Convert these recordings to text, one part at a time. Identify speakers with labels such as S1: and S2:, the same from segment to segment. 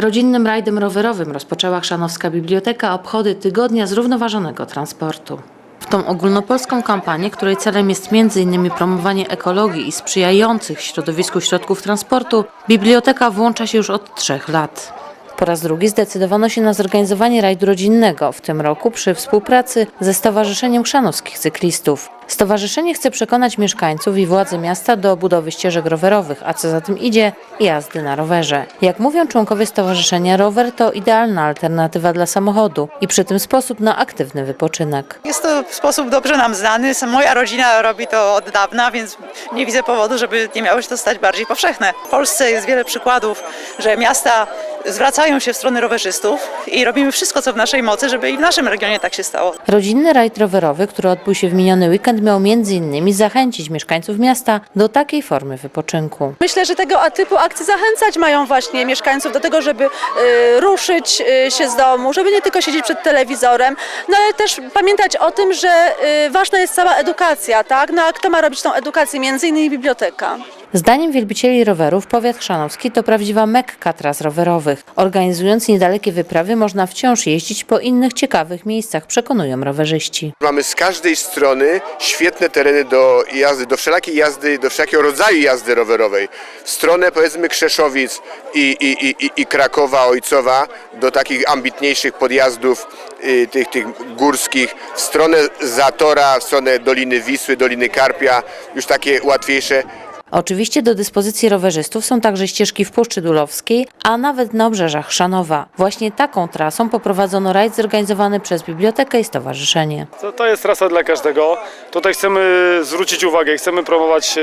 S1: Rodzinnym rajdem rowerowym rozpoczęła Chrzanowska Biblioteka obchody Tygodnia Zrównoważonego Transportu. W tą ogólnopolską kampanię, której celem jest m.in. promowanie ekologii i sprzyjających środowisku środków transportu, biblioteka włącza się już od trzech lat. Po raz drugi zdecydowano się na zorganizowanie rajdu rodzinnego, w tym roku przy współpracy ze Stowarzyszeniem Chrzanowskich Cyklistów. Stowarzyszenie chce przekonać mieszkańców i władze miasta do budowy ścieżek rowerowych, a co za tym idzie, jazdy na rowerze. Jak mówią członkowie stowarzyszenia, rower to idealna alternatywa dla samochodu i przy tym sposób na aktywny wypoczynek.
S2: Jest to sposób dobrze nam znany. Moja rodzina robi to od dawna, więc nie widzę powodu, żeby nie miało się to stać bardziej powszechne. W Polsce jest wiele przykładów, że miasta zwracają się w stronę rowerzystów i robimy wszystko, co w naszej mocy, żeby i w naszym regionie tak się stało.
S1: Rodzinny rajd rowerowy, który odbył się w miniony weekend, miał m.in. zachęcić mieszkańców miasta do takiej formy wypoczynku.
S3: Myślę, że tego typu akcje zachęcać mają właśnie mieszkańców do tego, żeby y, ruszyć y, się z domu, żeby nie tylko siedzieć przed telewizorem, no ale też pamiętać o tym, że y, ważna jest cała edukacja, tak? No a kto ma robić tą edukację? Między innymi biblioteka.
S1: Zdaniem wielbicieli rowerów powiat chrzanowski to prawdziwa mekka tras rowerowych. Organizując niedalekie wyprawy można wciąż jeździć po innych ciekawych miejscach, przekonują rowerzyści.
S4: Mamy z każdej strony świetne tereny do jazdy, do wszelakiej jazdy, do wszelkiego rodzaju jazdy rowerowej. W stronę powiedzmy Krzeszowic i, i, i- i, Krakowa Ojcowa, do takich ambitniejszych podjazdów y, tych, tych górskich, w stronę Zatora, w stronę Doliny Wisły, Doliny Karpia, już takie łatwiejsze.
S1: Oczywiście do dyspozycji rowerzystów są także ścieżki w Puszczy Dulowskiej, a nawet na obrzeżach Chrzanowa. Właśnie taką trasą poprowadzono rajd zorganizowany przez bibliotekę i stowarzyszenie.
S5: To, to jest trasa dla każdego. Tutaj chcemy zwrócić uwagę, chcemy promować e,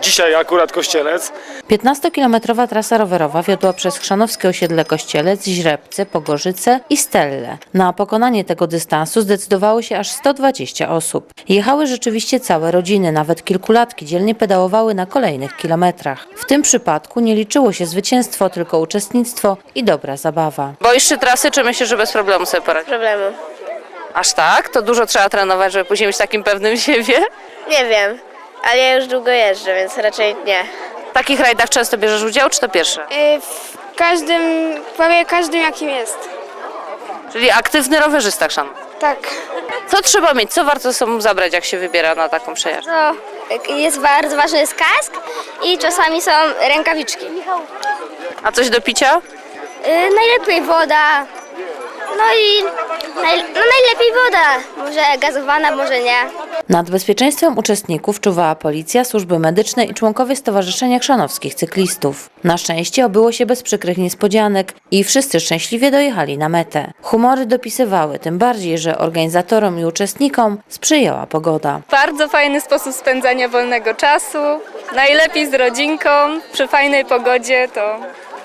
S5: dzisiaj akurat Kościelec.
S1: 15-kilometrowa trasa rowerowa wiodła przez chrzanowskie osiedle Kościelec, Źrebce, Pogorzyce i Stelle. Na pokonanie tego dystansu zdecydowało się aż 120 osób. Jechały rzeczywiście całe rodziny, nawet kilkulatki dzielnie pedałowały na kolejnych kilometrach. W tym przypadku nie liczyło się zwycięstwo, tylko uczestnictwo i dobra zabawa.
S6: Boisz się trasy, czy myślisz, że bez problemu sobie poradzisz?
S7: problemu.
S6: Aż tak? To dużo trzeba trenować, żeby później być takim pewnym siebie?
S7: Nie wiem, ale ja już długo jeżdżę, więc raczej nie.
S6: W takich rajdach często bierzesz udział, czy to pierwsze?
S8: Y, W każdym, prawie każdym jakim jest.
S6: Czyli aktywny rowerzysta, Chrzan.
S8: Tak.
S6: Co trzeba mieć? Co warto ze sobą zabrać, jak się wybiera na taką przejażdżkę?
S7: No, jest bardzo ważny jest kask i czasami są rękawiczki.
S6: A coś do picia?
S7: Y, najlepiej woda. No i naj, no najlepiej woda. Może gazowana, może nie.
S1: Nad bezpieczeństwem uczestników czuwała policja, służby medyczne i członkowie Stowarzyszenia Chrzanowskich Cyklistów. Na szczęście obyło się bez przykrych niespodzianek i wszyscy szczęśliwie dojechali na metę. Humory dopisywały, tym bardziej, że organizatorom i uczestnikom sprzyjała pogoda.
S8: Bardzo fajny sposób spędzania wolnego czasu. Najlepiej z rodzinką, przy fajnej pogodzie to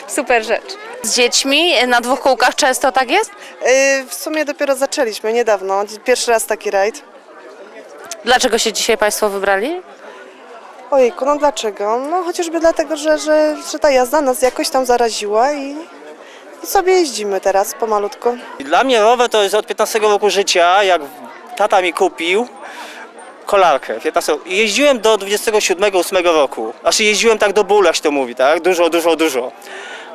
S8: super rzecz.
S6: Z dziećmi na dwóch kółkach często tak jest?
S9: Y, W sumie dopiero zaczęliśmy niedawno. Pierwszy raz taki rajd.
S6: Dlaczego się dzisiaj Państwo wybrali?
S9: Ojejku, no dlaczego? No chociażby dlatego, że, że, że ta jazda nas jakoś tam zaraziła i, i sobie jeździmy teraz pomalutku.
S10: Dla mnie rower to jest od 15 roku życia, jak tata mi kupił kolarkę. 15. i Jeździłem do 27-8 roku. Znaczy jeździłem tak do bólu, jak się to mówi, tak? Dużo, dużo, dużo.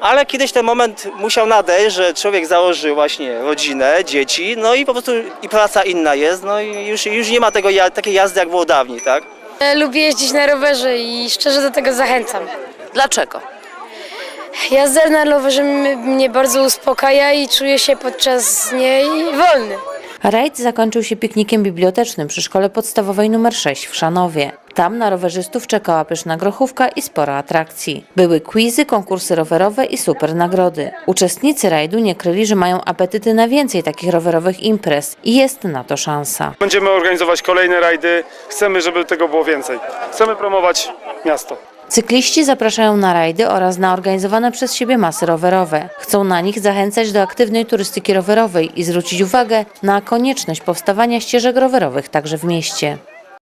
S10: Ale kiedyś ten moment musiał nadejść, że człowiek założy właśnie rodzinę, dzieci, no i po prostu i praca inna jest, no i już, już nie ma tego, ja- takiej jazdy, jak było dawniej, tak?
S8: Lubię jeździć na rowerze i szczerze do tego zachęcam.
S6: Dlaczego?
S8: Jazda na rowerze m- mnie bardzo uspokaja i czuję się podczas niej wolny.
S1: Rajd zakończył się piknikiem bibliotecznym przy szkole podstawowej nr 6 w Szanowie. Tam na rowerzystów czekała pyszna grochówka i sporo atrakcji. Były quizy, konkursy rowerowe i super nagrody. Uczestnicy rajdu nie kryli, że mają apetyty na więcej takich rowerowych imprez i jest na to szansa.
S5: Będziemy organizować kolejne rajdy. Chcemy, żeby tego było więcej. Chcemy promować miasto.
S1: Cykliści zapraszają na rajdy oraz na organizowane przez siebie masy rowerowe. Chcą na nich zachęcać do aktywnej turystyki rowerowej i zwrócić uwagę na konieczność powstawania ścieżek rowerowych także w mieście.